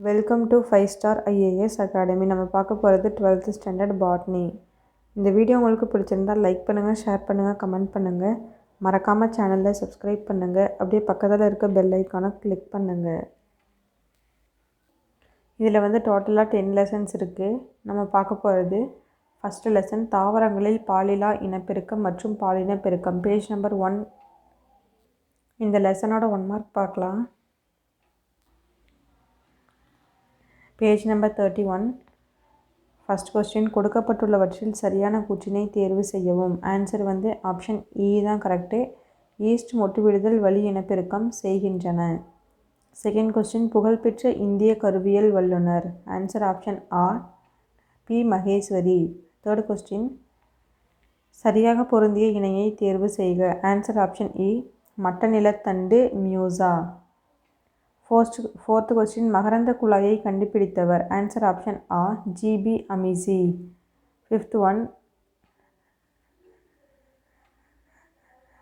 Welcome to five star IAS academy நம்ம பார்க்க போகிறது டுவெல்த்து ஸ்டாண்டர்ட் பாட்னி இந்த வீடியோ உங்களுக்கு பிடிச்சிருந்தால் லைக் பண்ணுங்கள் ஷேர் பண்ணுங்கள் கமெண்ட் பண்ணுங்கள் மறக்காமல் சேனலில் சப்ஸ்கிரைப் பண்ணுங்கள் அப்படியே பக்கத்தில் இருக்க பெல் ஐக்கானை கிளிக் பண்ணுங்கள் இதில் வந்து டோட்டலாக டென் லெசன்ஸ் இருக்குது நம்ம பார்க்க போகிறது ஃபஸ்ட்டு லெசன் தாவரங்களில் பாலிலா இனப்பெருக்கம் மற்றும் பாலினப்பெருக்கம். பேஜ் நம்பர் ஒன் இந்த லெசனோட ஒன் மார்க் பார்க்கலாம். Page number thirty one first question கொடுக்கப்பட்டுள்ளவற்றில் சரியான கூற்றினை தேர்வு செய்யவும். ஆன்சர் வந்து ஆப்ஷன் இ e தான் கரெக்டு ஈஸ்ட் மொட்டுவிடுதல் வழி இனப்பெருக்கம் செய்கின்றன. செகண்ட் கொஸ்டின் புகழ்பெற்ற இந்திய கருவியல் வல்லுனர் ஆன்சர் ஆப்ஷன் ஆ பி மகேஸ்வரி. தேர்ட் கொஸ்டின் சரியாக பொருந்திய இணையை தேர்வு செய்க. ஆன்சர் ஆப்ஷன் இ e. மட்ட நிலத்தண்டு மியூசா. ஃபோர்ஸ்ட் ஃபோர்த் கொஸ்டின் மகரந்த குழாயை கண்டுபிடித்தவர். ஆன்சர் ஆப்ஷன் ஆ G B Amici fifth one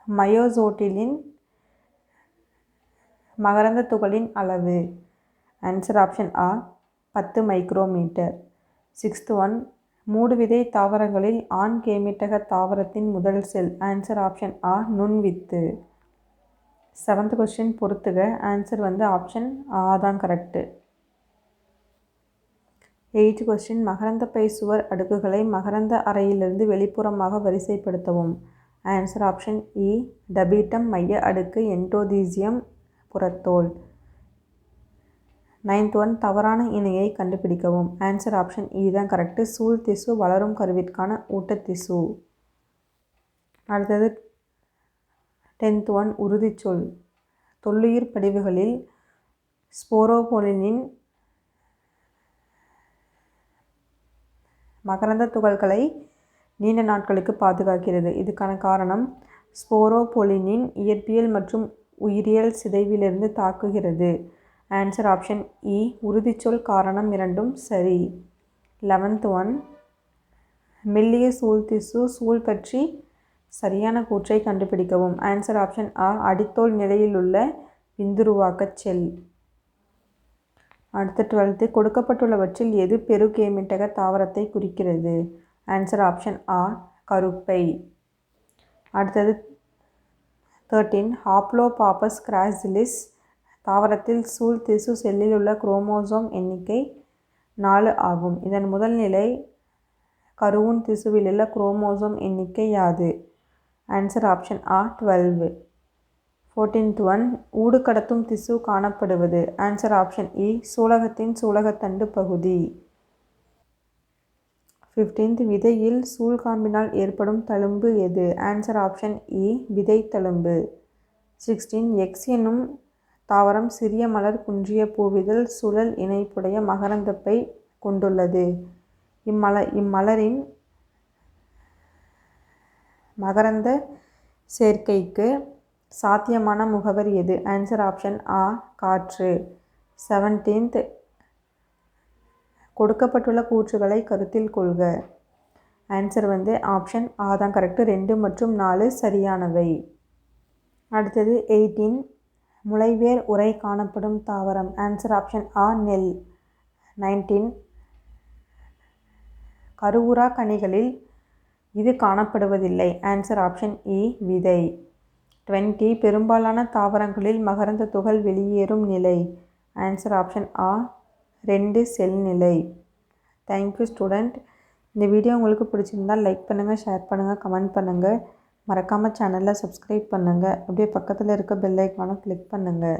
மயோசோட்டிலின் மகரந்த துகளின் அளவு. ஆன்சர் ஆப்ஷன் ஆ பத்து மைக்ரோமீட்டர் சிக்ஸ்த் ஒன் மூடுவிதை தாவரங்களில் ஆண் கேமிட்டக தாவரத்தின் முதல் செல் ஆன்சர் ஆப்ஷன் ஆ நுண்வித்து. செவன்த் கொஸ்டின் பொறுத்துக. ஆன்சர் வந்து ஆப்ஷன் ஆ தான் கரெக்டு எயித் கொஸ்டின் மகரந்த பை சுவர் அடுக்குகளை மகரந்த அறையிலிருந்து வெளிப்புறமாக வரிசைப்படுத்தவும். ஆன்சர் ஆப்ஷன் இ டபீட்டம் மைய அடுக்கு என்டோதீசியம் புறத்தோல். நைன்த் ஒன் தவறான இணையை கண்டுபிடிக்கவும். ஆன்சர் ஆப்ஷன் இ தான் கரெக்டு சூழ் திசு வளரும் கருவிற்கான ஊட்டத்திசு. அடுத்தது டென்த் ஒன் உறுதிச்சொல் தொல்லுயிர் படிவுகளில் ஸ்போரோபோலினின் மகரந்த துகள்களை நீண்ட நாட்களுக்கு பாதுகாக்கிறது. இதுக்கான காரணம் ஸ்போரோபோலினின் இயற்பியல் மற்றும் உயிரியல் சிதைவிலிருந்து தாக்குகிறது. ஆன்சர் ஆப்ஷன் இ. உறுதிச்சொல் காரணம் இரண்டும் சரி. Eleventh one. மெல்லிய சூழ் திசு சூழ் பற்றி சரியான கூற்றை கண்டுபிடிக்கவும். ஆன்சர் ஆப்ஷன் ஆ அடித்தோல் நிலையில் உள்ள விந்துருவாக்கச் செல். அடுத்த டுவெல்த்து கொடுக்கப்பட்டுள்ளவற்றில் எது பெருகேமிட்டக தாவரத்தை குறிக்கிறது? ஆன்சர் ஆப்ஷன் ஆ கருப்பை. அடுத்தது தேர்ட்டீன் ஹாப்ளோபாப்பஸ் கிராசிலிஸ் தாவரத்தில் சூழ் திசு செல்லில் உள்ள குரோமோசோம் எண்ணிக்கை நாலு ஆகும். இதன் முதல் நிலை கருவுன் திசுவிலுள்ள குரோமோசோம் எண்ணிக்கை யாது? ஆன்சர் ஆப்ஷன் ஆ டுவெல்வு ஃபோர்டீன்த் ஒன் ஊடு கடத்தும் திசு காணப்படுவது. ஆன்சர் ஆப்ஷன் இ சூலகத்தின் சூலகத்தண்டு பகுதி. ஃபிஃப்டீன்த் விதையில் சூழ்காம்பினால் ஏற்படும் தழும்பு எது? ஆன்சர் ஆப்ஷன் இ விதை தழும்பு. சிக்ஸ்டீன் எக்ஸ் என்னும் தாவரம் சிறிய மலர் குன்றிய பூவிதழ் சுழல் இணைப்புடைய மகரந்தப்பை கொண்டுள்ளது. இம்மல இம்மலரின் மகரந்த சேர்க்கைக்கு சாத்தியமான முகவர் எது? ஆன்சர் ஆப்ஷன் ஆ காற்று. செவன்டீன்த் கொடுக்கப்பட்டுள்ள கூற்றுகளை கருத்தில் கொள்க. ஆன்சர் வந்து ஆப்ஷன் ஆ தான் கரெக்டு ரெண்டு மற்றும் நாலு சரியானவை. அடுத்தது எயிட்டீன் முளைவேர் உரை காணப்படும் தாவரம். ஆன்சர் ஆப்ஷன் ஆ நெல். நைன்டீன் கருவுரா கனிகளில் இது காணப்படுவதில்லை. ஆன்சர் ஆப்ஷன் இ விதை. டுவெண்ட்டி பெரும்பாலான தாவரங்களில் மகரந்த துகள் வெளியேறும் நிலை. ஆன்சர் ஆப்ஷன் ஆ ரெண்டு செல் நிலை. தேங்க்யூ ஸ்டூடெண்ட் இந்த வீடியோ உங்களுக்கு பிடிச்சிருந்தால் லைக் பண்ணுங்கள் ஷேர் பண்ணுங்கள் கமெண்ட் பண்ணுங்கள் மறக்காமல் சேனலில் சப்ஸ்கிரைப் பண்ணுங்கள் அப்படியே பக்கத்தில் இருக்க பெல் ஐக்கானும் கிளிக் பண்ணுங்கள்